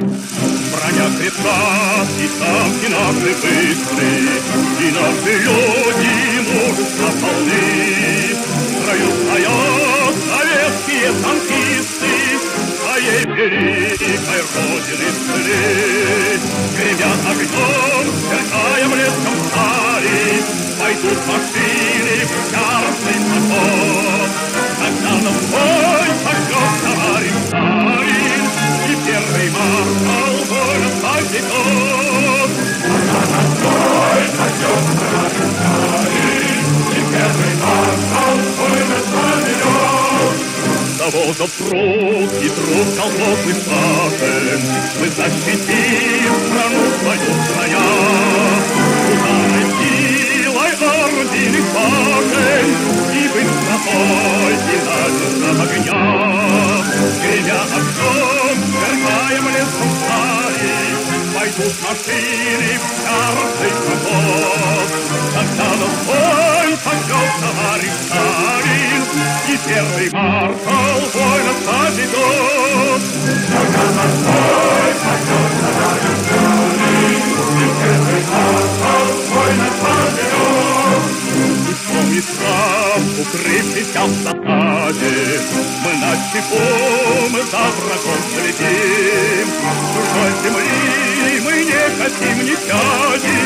Броня крепка, и танки наши быстрые, И наши люди мужества полны. В строю стоят советские танкисты, Своей великой родины цели. Заводов труд и труд колхозных сажен Мы защитим страну свою Пойдут машины в яростный проход Когда нас бой пошлет товарищ Сталин И первый маршал воина поведет Когда нас бой пошлет товарищ Сталин И первый маршал воина поведет И вспомни сам, укрывшись в засаде Мы на чеку, мы за врагом мы не пяди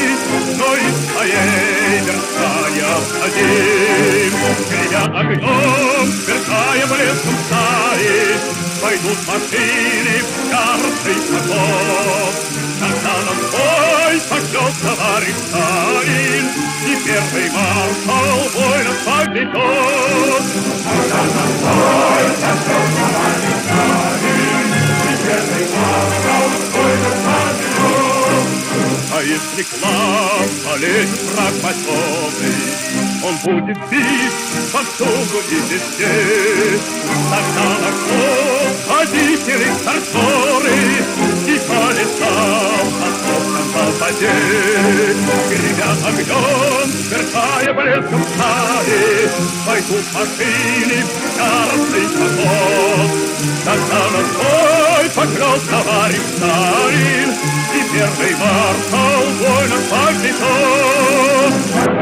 Но и своей вершая обходим. Гремя огнем, сверкая блеском стали Пойдут машины в яростный поход Когда нам бой пошлет товарищ Сталин И первый маршал воина поведет Когда А если к нам полезет враг матерый Он будет бить повсюду и везде Тогда наш флот, водители, старшоры И по лесам осколком попаде Гремя огнем, сверкая блеском стали Пойдут машины в яростный поход Тогда наш бой пошлет товарищ Сталин И первый маршал partito!